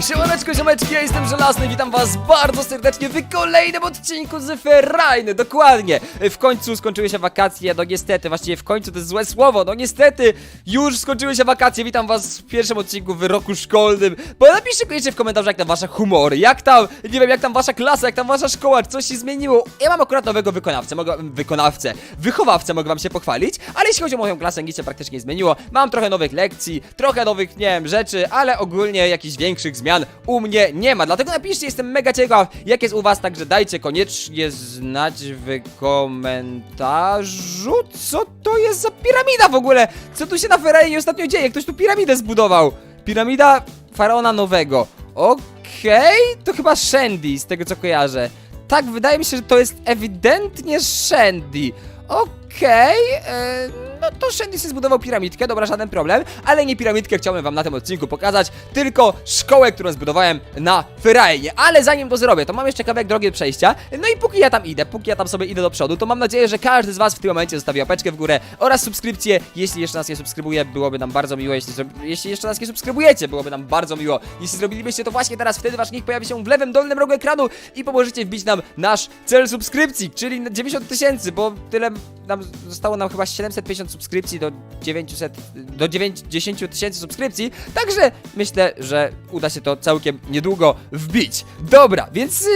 Siemaneczko, ziomeczki, ja jestem Żelazny, witam was bardzo serdecznie w kolejnym odcinku z Ferrajny, dokładnie. W końcu skończyły się wakacje, no niestety, właściwie w końcu to jest złe słowo, no niestety, już skończyły się wakacje, witam was w pierwszym odcinku w roku szkolnym, bo napiszcie koniecznie w komentarzu jak tam wasze humory, jak tam, nie wiem, jak tam wasza klasa, jak tam wasza szkoła, czy coś się zmieniło. Ja mam akurat nowego wykonawcę, mogę, wykonawcę, wychowawcę mogę wam się pochwalić, ale jeśli chodzi o moją klasę, nic się praktycznie nie zmieniło, mam trochę nowych lekcji, trochę nowych, nie wiem, rzeczy, ale ogólnie jakichś większych zmian u mnie nie ma, dlatego napiszcie, jestem mega ciekaw, jak jest u was, także dajcie koniecznie znać w komentarzu, co to jest za piramida w ogóle, co tu się na Ferrari ostatnio dzieje, ktoś tu piramidę zbudował, piramida faraona nowego, okej, to chyba Shandy, z tego co kojarzę, tak, wydaje mi się, że to jest ewidentnie Shandy. Okej, e, no to Shandy sobie zbudował piramidkę, dobra, żaden problem, ale nie piramidkę chciałem wam na tym odcinku pokazać, tylko szkołę, którą zbudowałem na Ferrainie. Ale zanim to zrobię, to mam jeszcze kawałek drogi przejścia, no i póki ja tam idę, póki ja tam sobie idę do przodu, to mam nadzieję, że każdy z was w tym momencie zostawi łapeczkę w górę oraz subskrypcję, jeśli jeszcze nas nie subskrybuje, byłoby nam bardzo miło, jeśli, jeśli jeszcze nas nie subskrybujecie, byłoby nam bardzo miło, jeśli zrobilibyście to właśnie teraz, wtedy wasz nick pojawi się w lewym dolnym rogu ekranu i pomożecie wbić nam nasz cel subskrypcji, czyli na 90 tysięcy, bo tyle nam zostało nam chyba 750 subskrypcji do 900, do 90 tysięcy subskrypcji, także myślę, że uda się to całkiem niedługo wbić. Dobra, więc y,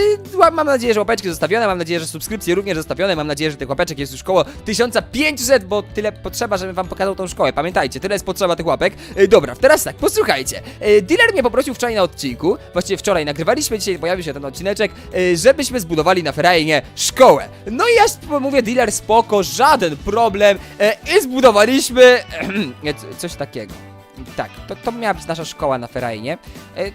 mam nadzieję, że łapeczki zostawione, mam nadzieję, że subskrypcje również zostawione, mam nadzieję, że tych łapeczek jest już około 1500, bo tyle potrzeba, żebym wam pokazał tą szkołę. Pamiętajcie, tyle jest potrzeba tych łapek. Y, dobra, teraz tak, posłuchajcie. Y, dealer mnie poprosił wczoraj na odcinku, właściwie wczoraj nagrywaliśmy, dzisiaj pojawił się ten odcineczek, y, żebyśmy zbudowali na Ferrainie szkołę. No i ja mówię, dealer spoko, żaden problem y, i zbudowaliśmy c- coś takiego. Tak, to, to miała być nasza szkoła na Ferrainie. E,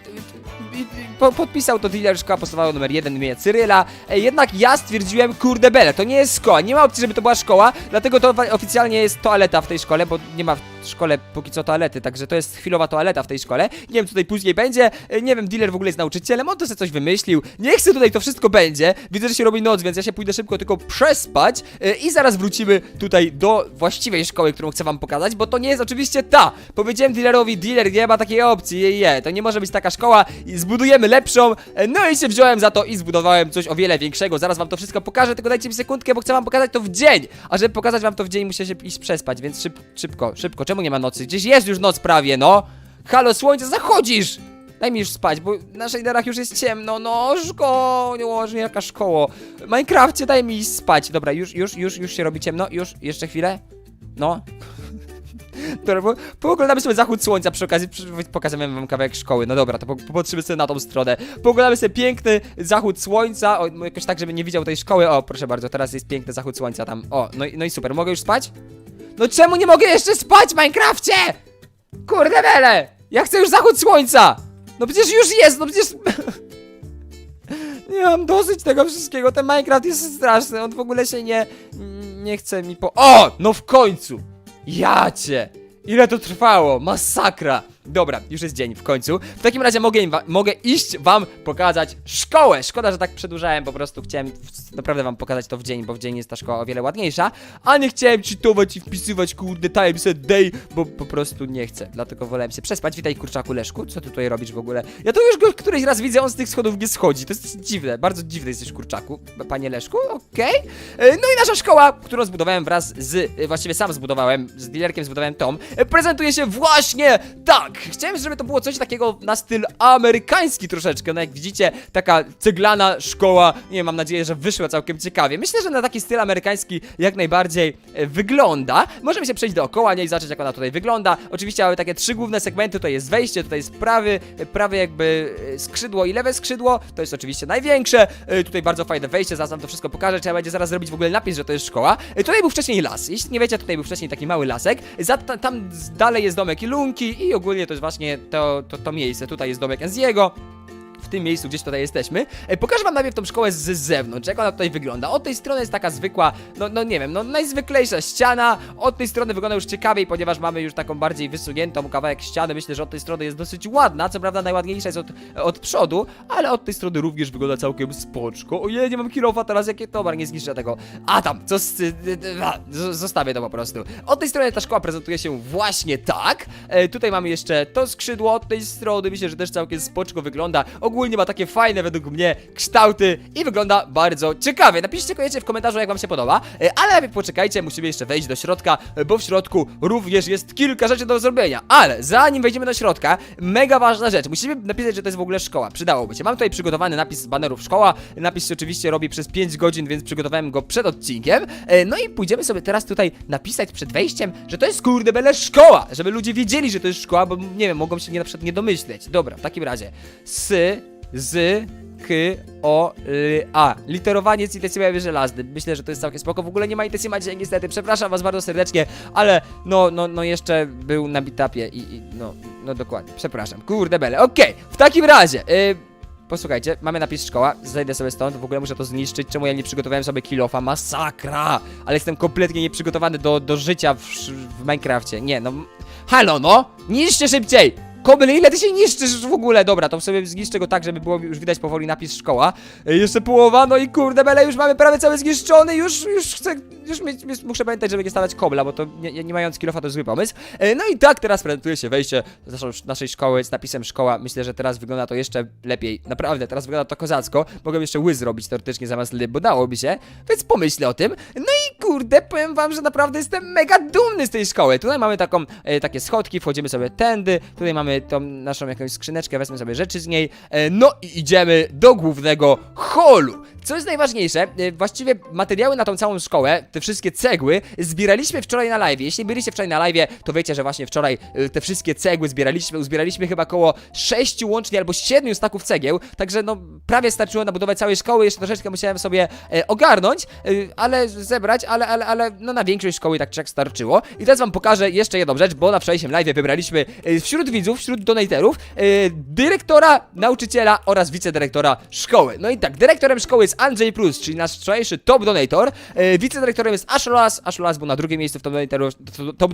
po, podpisał to dealer szkoła podstawowa numer 1 imienia Cyryla. E, jednak ja stwierdziłem, kurde bele, to nie jest szkoła. Nie ma opcji, żeby to była szkoła, dlatego to oficjalnie jest toaleta w tej szkole, bo nie ma szkole póki co toalety, także to jest chwilowa toaleta w tej szkole. Nie wiem, co tutaj później będzie. E, nie wiem, dealer w ogóle jest nauczycielem, on to sobie coś wymyślił. Nie chcę tutaj to wszystko będzie. Widzę, że się robi noc, więc ja się pójdę szybko tylko przespać e, i zaraz wrócimy tutaj do właściwej szkoły, którą chcę wam pokazać, bo to nie jest oczywiście ta. Powiedziałem dealerowi, dealer nie ma takiej opcji, je, je. to nie może być taka szkoła, zbudujemy lepszą, e, no i się wziąłem za to i zbudowałem coś o wiele większego, zaraz wam to wszystko pokażę, tylko dajcie mi sekundkę, bo chcę wam pokazać to w dzień, a żeby pokazać wam to w dzień, muszę się iść przespać, więc szyb, szybko, szybko, czemu nie ma nocy? Gdzieś jest już noc prawie, no! Halo, słońce, zachodzisz! Daj mi już spać, bo na shaderach już jest ciemno, no szkoło, nie jaka szkoło. Minecrafcie, daj mi iść spać. Dobra, już, już, już, już się robi ciemno, już, jeszcze chwilę. No. Dobra, po, pooglądamy sobie zachód słońca przy okazji, pokażemy wam kawałek szkoły. No dobra, to po, popatrzymy sobie na tą stronę. Pooglądamy sobie piękny zachód słońca, o, jakoś tak, żeby nie widział tej szkoły. O, proszę bardzo, teraz jest piękny zachód słońca tam. O, no, no i super, mogę już spać? No czemu nie mogę jeszcze spać, Minecrafcie? Kurde bele! Ja chcę już zachód słońca! No przecież już jest, no przecież... Nie mam dosyć tego wszystkiego, ten Minecraft jest straszny, on w ogóle się nie... Nie chce mi po... O! No w końcu! Ja cię! Ile to trwało? Masakra! Dobra, już jest dzień w końcu. W takim razie mogę, im mogę iść wam pokazać szkołę. Szkoda, że tak przedłużałem, po prostu chciałem naprawdę wam pokazać to w dzień, bo w dzień jest ta szkoła o wiele ładniejsza. A nie chciałem cheatować i wpisywać kurde time set day, bo po prostu nie chcę. Dlatego wolałem się przespać. Witaj kurczaku Leszku, co ty tutaj robisz w ogóle? Ja tu już go któryś raz widzę, on z tych schodów nie schodzi. To jest dziwne, bardzo dziwny jesteś kurczaku, panie Leszku, okej. E, No i nasza szkoła, którą zbudowałem wraz z, e, właściwie sam zbudowałem, z dealerkiem zbudowałem Tom, e, prezentuje się właśnie tak. Chciałem, żeby to było coś takiego na styl amerykański troszeczkę, no jak widzicie, taka ceglana szkoła, nie mam nadzieję, że wyszła całkiem ciekawie. Myślę, że na taki styl amerykański jak najbardziej e, wygląda. Możemy się przejść dookoła niej i zobaczyć, jak ona tutaj wygląda. Oczywiście mamy takie trzy główne segmenty, tutaj jest wejście, tutaj jest prawy, e, prawy jakby e, skrzydło i lewe skrzydło, to jest oczywiście największe. Tutaj bardzo fajne wejście, zaraz wam to wszystko pokażę, trzeba będzie zaraz zrobić w ogóle napis, że to jest szkoła. Tutaj był wcześniej las, jeśli nie wiecie, tutaj był wcześniej taki mały lasek, za, ta, tam dalej jest domek Ilunki i ogólnie to jest właśnie to, to, to miejsce, tutaj jest domek Enziego. W tym miejscu, gdzieś tutaj jesteśmy. E, Pokażę wam najpierw tą szkołę z zewnątrz, jak ona tutaj wygląda. Od tej strony jest taka zwykła, no, no nie wiem, no najzwyklejsza ściana. Od tej strony wygląda już ciekawiej, ponieważ mamy już taką bardziej wysuniętą kawałek ściany. Myślę, że od tej strony jest dosyć ładna. Co prawda najładniejsza jest od, od przodu, ale od tej strony również wygląda całkiem spoczko. Ojej, nie mam kilofa teraz, jakie towar, nie zniszczę tego. A tam, co z, zostawię to po prostu. Od tej strony ta szkoła prezentuje się właśnie tak. E, tutaj mamy jeszcze to skrzydło od tej strony, myślę, że też całkiem spoczko wygląda. Ogólnie ma takie fajne według mnie kształty i wygląda bardzo ciekawie. Napiszcie koniecznie w komentarzu, jak wam się podoba. E, ale najpierw poczekajcie, musimy jeszcze wejść do środka, bo w środku również jest kilka rzeczy do zrobienia. Ale zanim wejdziemy do środka, mega ważna rzecz. Musimy napisać, że to jest w ogóle szkoła. Przydałoby się. Mam tutaj przygotowany napis z banerów szkoła. Napis się oczywiście robi przez 5 godzin, więc przygotowałem go przed odcinkiem. E, No i pójdziemy sobie teraz tutaj napisać przed wejściem, że to jest kurde bele szkoła, żeby ludzie wiedzieli, że to jest szkoła, bo nie wiem, mogą się nie, na przykład nie domyśleć. Dobra, w takim razie. S, z, K, O, L, A. Literowanie z intensywem żelaznym. Myślę, że to jest całkiem spoko. W ogóle nie ma intensyma dzisiaj niestety. Przepraszam was bardzo serdecznie, ale no, no, no jeszcze był na bitapie i, i no, no dokładnie. Przepraszam. Kurde bele. Okej, w takim razie. Y Posłuchajcie, mamy napis szkoła, zejdę sobie stąd, w ogóle muszę to zniszczyć, czemu ja nie przygotowałem sobie kilofa, masakra! Ale jestem kompletnie nieprzygotowany do, do życia w, w Minecrafcie, nie no, halo no, niszczcie szybciej! Kobyl, ile ty się niszczysz w ogóle? Dobra, to sobie zniszczę go tak, żeby było już widać powoli napis szkoła. E, Jeszcze połowa, no i kurde bele, już mamy prawie cały zniszczony, już, już chcę, już mi, mi- muszę pamiętać, żeby nie stawiać kobla, bo to nie, nie mając kilofa to zły pomysł. E, No i tak teraz prezentuje się wejście naszej szkoły z napisem szkoła. Myślę, że teraz wygląda to jeszcze lepiej. Naprawdę, teraz wygląda to kozacko. Mogę jeszcze ły zrobić teoretycznie zamiast ly, bo dałoby się, więc pomyślę o tym. No i kurde, powiem wam, że naprawdę jestem mega dumny z tej szkoły. Tutaj mamy taką, e, takie schodki, wchodzimy sobie tędy, tutaj mamy tą naszą jakąś skrzyneczkę, wezmę sobie rzeczy z niej, e, no i idziemy do głównego holu. Co jest najważniejsze, e, właściwie materiały na tą całą szkołę, te wszystkie cegły, zbieraliśmy wczoraj na live. Jeśli byliście wczoraj na live, to wiecie, że właśnie wczoraj e, te wszystkie cegły zbieraliśmy, uzbieraliśmy chyba około 6 łącznie albo 7 staków cegieł, także no prawie starczyło na budowę całej szkoły, jeszcze troszeczkę musiałem sobie ogarnąć, ale zebrać, ale, ale, ale no na większość szkoły tak czy starczyło. I teraz wam pokażę jeszcze jedną rzecz, bo na wczorajszym live wybraliśmy wśród widzów, wśród donatorów, e, dyrektora, nauczyciela oraz wicedyrektora szkoły. No i tak, dyrektorem szkoły jest Andrzej Plus, czyli nasz wczorajszy top donator, e, wicedyrektorem jest Asholas, Asholas był na drugim miejscu w top, donatorów, w top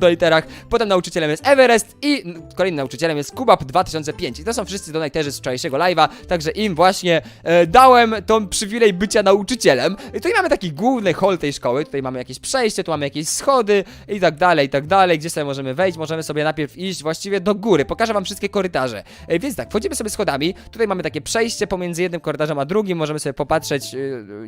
potem nauczycielem jest Everest i kolejnym nauczycielem jest Kubab 2005. I to są wszyscy donatorzy z wczorajszego live'a, także im właśnie e, dałem tą przywilej bycia nauczycielem. I tutaj mamy taki główny hall tej szkoły, tutaj mamy jakieś przejście, tu mamy jakieś schody i tak dalej, i tak dalej, gdzie sobie możemy wejść, możemy sobie najpierw iść właściwie do góry, pokażę wam wszystkie korytarze. E, więc tak, wchodzimy sobie schodami, tutaj mamy takie przejście pomiędzy jednym korytarzem a drugim, możemy sobie popatrzeć, e,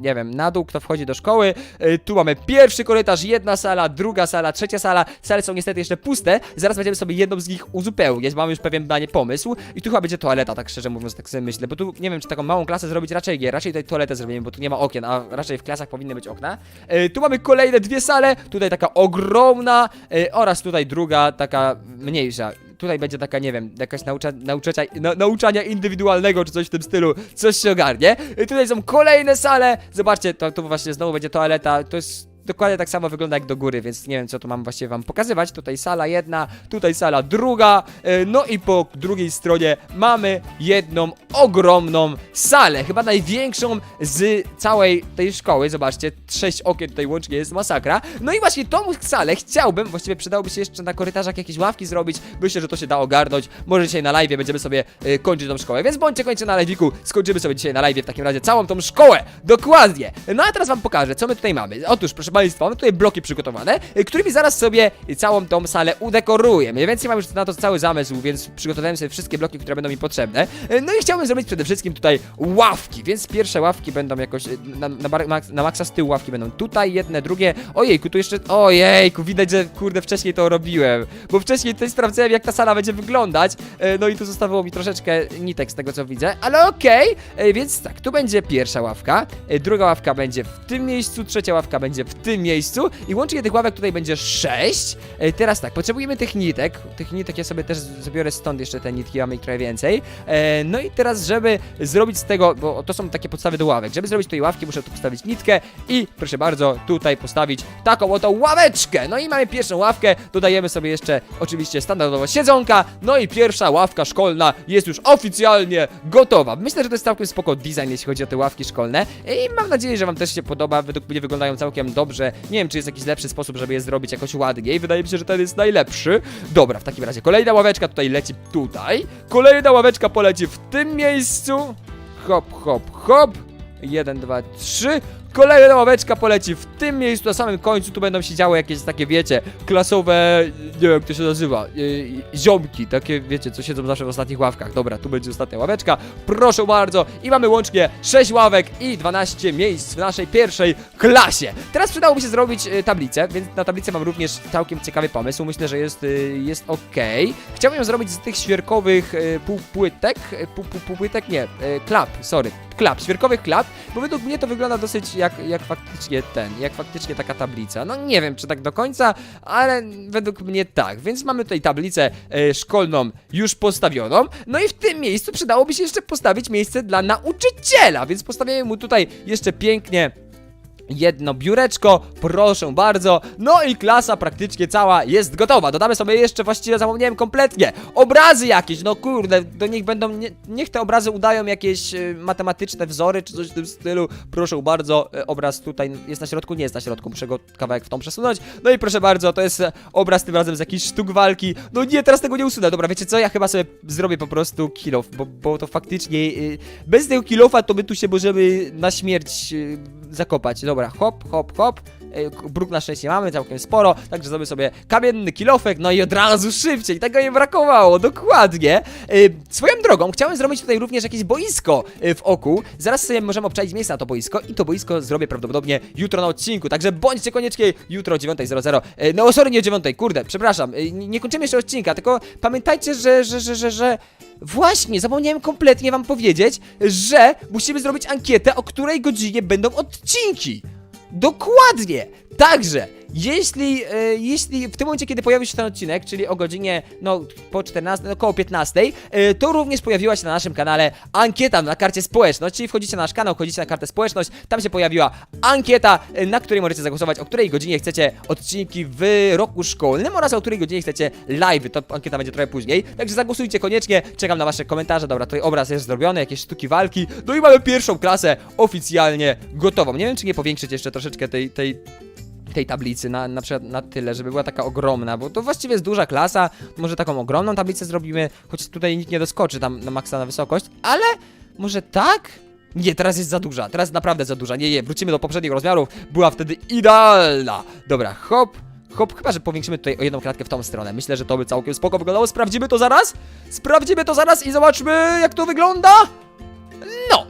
nie wiem, na dół, kto wchodzi do szkoły. E, tu mamy pierwszy korytarz, jedna sala, druga sala, trzecia sala, sale są niestety jeszcze puste, zaraz będziemy sobie jedną z nich uzupełniać, mamy już pewien na nie pomysł i tu chyba będzie toaleta, tak szczerze mówiąc, tak sobie myślę, bo tu nie wiem, czy taką małą klasę zrobić, raczej nie, raczej tutaj toaletę zrobimy, bo tu nie ma okien, a raczej w klasach powinny być okna. Tu mamy kolejne dwie sale, tutaj taka ogromna oraz tutaj druga, taka mniejsza. Tutaj będzie taka, nie wiem, jakaś naucza, nauczania, na, nauczania indywidualnego, czy coś w tym stylu, coś się ogarnie. I tutaj są kolejne sale, zobaczcie, to tu właśnie znowu będzie toaleta, to jest dokładnie tak samo wygląda jak do góry, więc nie wiem co tu mam właściwie wam pokazywać. Tutaj sala jedna, tutaj sala druga, e, no i po drugiej stronie mamy jedną ogromną salę, chyba największą z całej tej szkoły. Zobaczcie, sześć okien tutaj łącznie jest masakra. No i właśnie tą salę chciałbym, właściwie przydałoby się jeszcze na korytarzach jakieś ławki zrobić. Myślę, że to się da ogarnąć. Może dzisiaj na live będziemy sobie e, kończyć tą szkołę, więc bądźcie kończę na live'iku. Skończymy sobie dzisiaj na live w takim razie całą tą szkołę. Dokładnie. No a teraz wam pokażę, co my tutaj mamy. Otóż, proszę Państwa, tutaj bloki przygotowane, y, którymi zaraz sobie całą tą salę udekoruję. Mniej więcej mam już na to cały zamysł, więc przygotowałem sobie wszystkie bloki, które będą mi potrzebne. Y, No i chciałbym zrobić przede wszystkim tutaj ławki, więc pierwsze ławki będą jakoś y, na, na, bar- na maksa z tyłu ławki będą tutaj, jedne, drugie. Ojejku, tu jeszcze. Ojejku, widać, że kurde wcześniej to robiłem. Bo wcześniej tutaj sprawdzałem, jak ta sala będzie wyglądać. No i tu zostało mi troszeczkę nitek z tego, co widzę, ale okej. y, Więc tak, tu będzie pierwsza ławka, druga ławka będzie w tym miejscu, trzecia ławka będzie w tym miejscu i łącznie tych ławek tutaj będzie 6. E, teraz tak, potrzebujemy tych nitek. Tych nitek ja sobie też zabiorę stąd jeszcze te nitki, mamy ich trochę więcej. E, no i teraz, żeby zrobić z tego, bo to są takie podstawy do ławek, żeby zrobić tutaj ławki, muszę tu postawić nitkę i proszę bardzo, tutaj postawić taką oto ławeczkę. No i mamy pierwszą ławkę, dodajemy sobie jeszcze oczywiście standardowo siedzonka, no i pierwsza ławka szkolna jest już oficjalnie gotowa. Myślę, że to jest całkiem spoko design, jeśli chodzi o te ławki szkolne i mam nadzieję, że wam też się podoba, według mnie wyglądają całkiem dobrze. Nie wiem, czy jest jakiś lepszy sposób, żeby je zrobić jakoś ładniej, wydaje mi się, że ten jest najlepszy. Dobra, w takim razie kolejna ławeczka tutaj leci tutaj, kolejna ławeczka poleci w tym miejscu, hop, hop, hop, jeden, dwa, trzy, Kolejna ławeczka poleci w tym miejscu, na samym końcu tu będą się działy jakieś takie, wiecie, klasowe, nie wiem jak to się nazywa, yy, ziomki, takie, wiecie, co siedzą zawsze w ostatnich ławkach. Dobra, tu będzie ostatnia ławeczka, proszę bardzo i mamy łącznie 6 ławek i 12 miejsc w naszej pierwszej klasie. Teraz przydałoby się zrobić yy, tablicę, więc na tablicę mam również całkiem ciekawy pomysł, myślę, że jest, yy, jest ok. Chciałbym ją zrobić z tych świerkowych półpłytek, pół, pół, półpłytek, nie, klap, sorry, klap, świerkowych klap, bo według mnie to wygląda dosyć jak, jak faktycznie ten, jak faktycznie taka tablica. No nie wiem, czy tak do końca, ale według mnie tak. Więc mamy tutaj tablicę e, szkolną już postawioną. No i w tym miejscu przydałoby się jeszcze postawić miejsce dla nauczyciela, więc postawiamy mu tutaj jeszcze pięknie jedno biureczko, proszę bardzo. No i klasa praktycznie cała jest gotowa. Dodamy sobie jeszcze, właściwie zapomniałem kompletnie, obrazy jakieś, no kurde, do nich będą, nie, niech te obrazy udają jakieś e, matematyczne wzory, czy coś w tym stylu. Proszę bardzo, e, obraz tutaj jest na środku, nie jest na środku, muszę go kawałek w tą przesunąć. No i proszę bardzo, to jest e, obraz tym razem z jakichś sztuk walki. No nie, teraz tego nie usunę. Dobra, wiecie co, ja chyba sobie zrobię po prostu kill off, bo, bo to faktycznie, e, bez tego kill offa to my tu się możemy na śmierć e, zakopać. Dobra, hop, hop, hop. E, Bruk na szczęście mamy całkiem sporo, także zrobię sobie kamienny kilofek, no i od razu szybciej, tego mi brakowało, dokładnie. E, Swoją drogą, chciałem zrobić tutaj również jakieś boisko e, w oku, zaraz sobie możemy obczaić miejsce na to boisko i to boisko zrobię prawdopodobnie jutro na odcinku, także bądźcie koniecznie jutro o 9.00, E, no sorry, nie o 9.00, kurde, przepraszam, nie nie kończymy jeszcze odcinka, tylko pamiętajcie, że, że, że, że, że Właśnie, zapomniałem kompletnie wam powiedzieć, że musimy zrobić ankietę, o której godzinie będą odcinki. Dokładnie! Także, jeśli, e, jeśli w tym momencie, kiedy pojawi się ten odcinek, czyli o godzinie, no, po 14, no, około 15, e, to również pojawiła się na naszym kanale ankieta na karcie społeczność, czyli wchodzicie na nasz kanał, wchodzicie na kartę społeczność, tam się pojawiła ankieta, e, na której możecie zagłosować, o której godzinie chcecie odcinki w roku szkolnym oraz o której godzinie chcecie live, to ankieta będzie trochę później, także zagłosujcie koniecznie, czekam na wasze komentarze, dobra, tutaj obraz jest zrobiony, jakieś sztuki walki, no i mamy pierwszą klasę oficjalnie gotową, nie wiem, czy nie powiększyć jeszcze troszeczkę tej, tej tej tablicy na, na przykład na tyle, żeby była taka ogromna, bo to właściwie jest duża klasa, może taką ogromną tablicę zrobimy, choć tutaj nikt nie doskoczy tam na maksa na wysokość, ale może tak? Nie, teraz jest za duża, teraz naprawdę za duża, nie, nie, wrócimy do poprzednich rozmiarów, była wtedy idealna. Dobra, hop, hop, chyba, że powiększymy tutaj o jedną klatkę w tą stronę, myślę, że to by całkiem spoko wyglądało, sprawdzimy to zaraz, sprawdzimy to zaraz i zobaczmy jak to wygląda.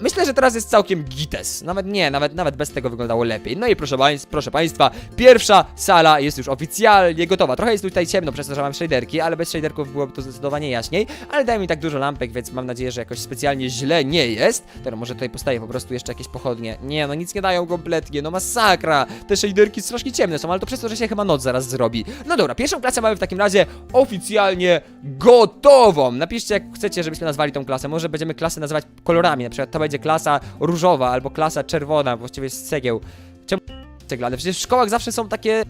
Myślę, że teraz jest całkiem gites. Nawet nie, nawet, nawet bez tego wyglądało lepiej. No i proszę, proszę Państwa, pierwsza sala jest już oficjalnie gotowa. Trochę jest tutaj ciemno przez to, że mam shaderki, ale bez shaderków byłoby to zdecydowanie jaśniej. Ale daje mi tak dużo lampek, więc mam nadzieję, że jakoś specjalnie źle nie jest. Teraz może tutaj postawię po prostu jeszcze jakieś pochodnie. Nie, no nic nie dają kompletnie, no masakra. Te shaderki strasznie ciemne są, ale to przez to, że się chyba noc zaraz zrobi. No dobra, pierwszą klasę mamy w takim razie oficjalnie gotową. Napiszcie, jak chcecie, żebyśmy nazwali tą klasę. Może będziemy klasę nazywać kolorami, na przykład to będzie klasa różowa albo klasa czerwona, właściwie z cegieł. Czemu ceglane? Przecież w szkołach zawsze są takie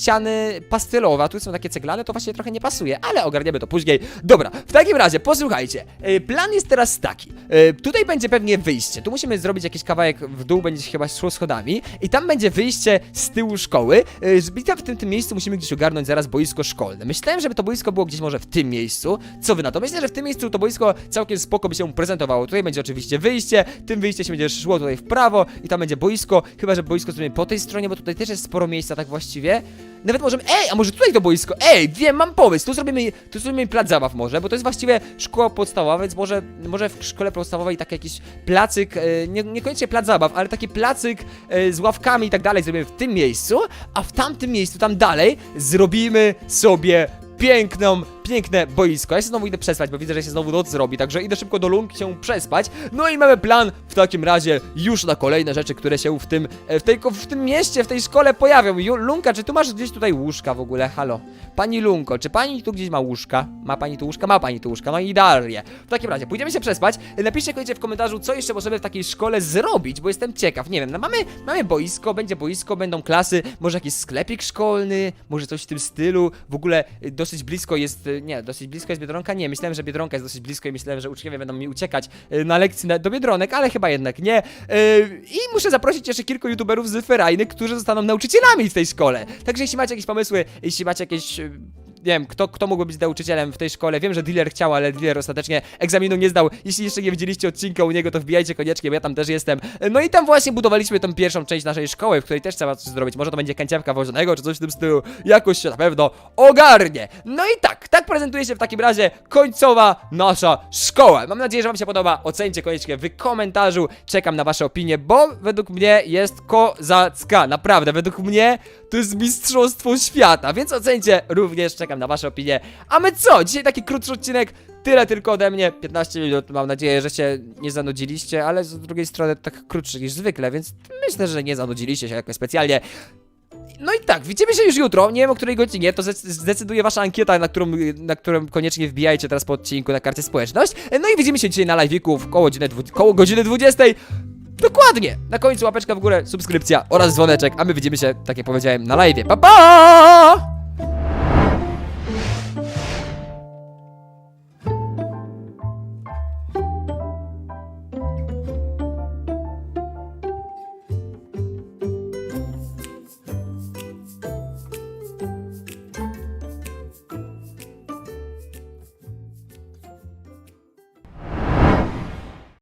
ściany pastelowe, a tu są takie ceglane, to właśnie trochę nie pasuje, ale ogarniemy to później. Dobra, w takim razie, posłuchajcie, e, plan jest teraz taki, E, tutaj będzie pewnie wyjście, tu musimy zrobić jakiś kawałek w dół, będzie chyba szło schodami i tam będzie wyjście z tyłu szkoły, E, i tam w tym, tym miejscu musimy gdzieś ogarnąć zaraz boisko szkolne. Myślałem, żeby to boisko było gdzieś może w tym miejscu, co wy na to? Myślę, że w tym miejscu to boisko całkiem spoko by się prezentowało, tutaj będzie oczywiście wyjście, tym wyjście się będzie szło tutaj w prawo i tam będzie boisko, chyba, że boisko zrobimy po tej stronie, bo tutaj też jest sporo miejsca tak właściwie. Nawet możemy, ej, a może tutaj to boisko, ej, wiem, mam pomysł, tu zrobimy, tu zrobimy plac zabaw może, bo to jest właściwie szkoła podstawowa, więc może, może w szkole podstawowej taki jakiś placyk, e, nie, niekoniecznie plac zabaw, ale taki placyk e, z ławkami i tak dalej zrobimy w tym miejscu, a w tamtym miejscu, tam dalej, zrobimy sobie piękną piękne boisko. Ja się znowu idę przespać, bo widzę, że się znowu noc zrobi, także idę szybko do Lunki się przespać. No i mamy plan w takim razie już na kolejne rzeczy, które się w tym, e, w tej, w tym mieście, w tej szkole pojawią. Lunka, czy tu masz gdzieś tutaj łóżka w ogóle? Halo? Pani Lunko, czy pani tu gdzieś ma łóżka? Ma pani tu łóżka? Ma pani tu łóżka, no i idealnie. W takim razie, pójdziemy się przespać. Napiszcie koniecznie w komentarzu, co jeszcze możemy w takiej szkole zrobić, bo jestem ciekaw. Nie wiem, no mamy, mamy boisko, będzie boisko, będą klasy, może jakiś sklepik szkolny, może coś w tym stylu. W ogóle y, dosyć blisko jest, nie, dosyć blisko jest Biedronka? Nie, myślałem, że Biedronka jest dosyć blisko i myślałem, że uczniowie będą mi uciekać y, na lekcji na, do Biedronek, ale chyba jednak nie. Y, I muszę zaprosić jeszcze kilku youtuberów z Ferajny, którzy zostaną nauczycielami w tej szkole. Także jeśli macie jakieś pomysły, jeśli macie jakieś y, nie wiem, kto, kto mógłby być nauczycielem w tej szkole. Wiem, że dealer chciał, ale dealer ostatecznie egzaminu nie zdał. Jeśli jeszcze nie widzieliście odcinka u niego, to wbijajcie koniecznie, bo ja tam też jestem. No i tam właśnie budowaliśmy tą pierwszą część naszej szkoły, w której też trzeba coś zrobić. Może to będzie kanciapka wożonego, czy coś w tym stylu. Jakoś się na pewno ogarnie. No i tak, tak prezentuje się w takim razie końcowa nasza szkoła. Mam nadzieję, że wam się podoba. Ocencie koniecznie w komentarzu. Czekam na wasze opinie, bo według mnie jest kozacka. Naprawdę, według mnie to jest mistrzostwo świata, więc ocencie również, czekam na wasze opinie. A my co? Dzisiaj taki krótszy odcinek, tyle tylko ode mnie, 15 minut, mam nadzieję, że się nie zanudziliście, ale z drugiej strony tak krótszy niż zwykle, więc myślę, że nie zanudziliście się jakoś specjalnie. No i tak, widzimy się już jutro, nie wiem o której godzinie, to zdecyduje wasza ankieta, na którą, na którą koniecznie wbijajcie teraz po odcinku na karcie społeczność. No i widzimy się dzisiaj na live'iku koło godziny, koło godziny 20. Dokładnie! Na końcu łapeczka w górę, subskrypcja oraz dzwoneczek, a my widzimy się, tak jak powiedziałem, na live'ie. Pa pa!